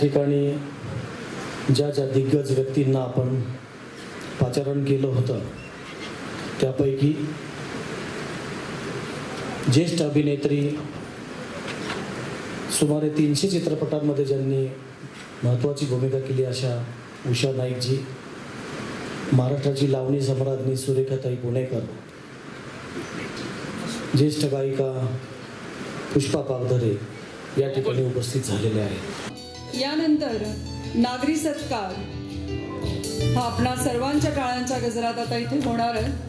ठिकाणी ज्या ज्या दिग्गज व्यक्तींना आपण पाचारण केलं होतं त्यापैकी ज्येष्ठ अभिनेत्री सुमारे तीनशे चित्रपटांमध्ये ज्यांनी महत्त्वाची भूमिका केली अशा उषा नाईकजी महाराष्ट्राची लावणी सम्राज्ञी सुरेखाताई पुणेकर ज्येष्ठ गायिका पुष्पा पागधरे या ठिकाणी उपस्थित झालेले आहेत. यानंतर नागरी सत्कार. हा आपणा सर्वांच्या काळांच्या गजरात आता इथे होणार आहे.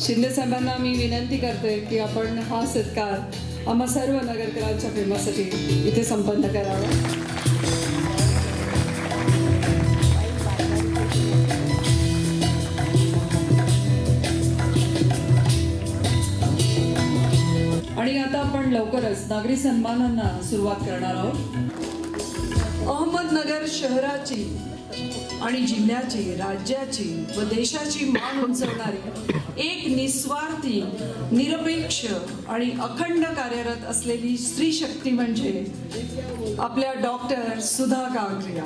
शिंदे साहेबांना मी विनंती करते की आपण हा सत्कार आम्हा सर्व नगरकरांच्या प्रेमासाठी इथे संपन्न करावा. आणि आता आपण लवकरच नागरी सन्मानांना सुरुवात करणार आहोत. अहमदनगर शहराची आणि जिल्ह्याची राज्याची व देशाची मान उंचवणारी एक निस्वार्थी निरपेक्ष आणि अखंड कार्यरत असलेली स्त्री शक्ती म्हणजे आपल्या डॉक्टर सुधा कांक्रिया.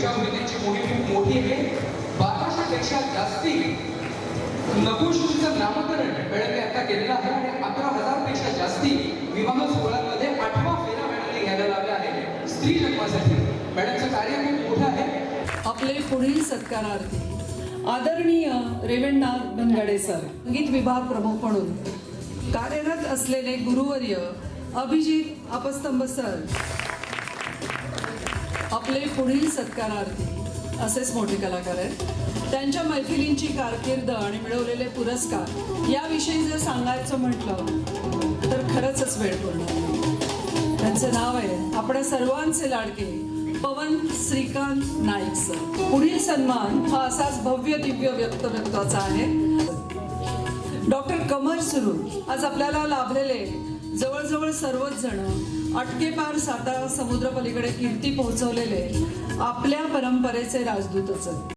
बेटी बचाव बेटीची मोहीम मोठी आहे. बाराशेपेक्षा जास्ती नपुंसकीचं नामकरण मॅडमने आता केलेलं आहे आणि अकरा हजारपेक्षा जास्ती विवाह सोहळ्यांमध्ये आठवा फेरा मॅडमने घ्यायला लावला आहे. स्त्री जन्मासाठी. मॅडमचं कार्य खूप मोठं आहे. आपले पुढील सत्कारार्थी आदरणीय रेवणनाथ बनगडे सर संगीत विभाग प्रमुख म्हणून कार्यरत असलेले गुरुवर्य अभिजित अपस्तंभ सर. आपले पुढील सत्कारार्थी असेच मोठे कलाकार आहेत. त्यांच्या मैफिलींची कारकीर्द आणि मिळवलेले पुरस्कार याविषयी जर सांगायचं म्हटलं तर खरंच वेळ पूर्ण त्यांचं नाव आहे आपल्या सर्वांचे लाडके पवन श्रीकांत नाईक सर. पुढील सन्मान हा असाच भव्य दिव्य व्यक्तव्यत्वाचा आहे. डॉक्टर कमर सुरू आज आपल्याला लाभलेले जवळजवळ सर्वच जण अटकेपार सातारा समुद्रपलीकडे कीर्ती पोहोचवलेले आपल्या परंपरेचे राजदूतच आहेत.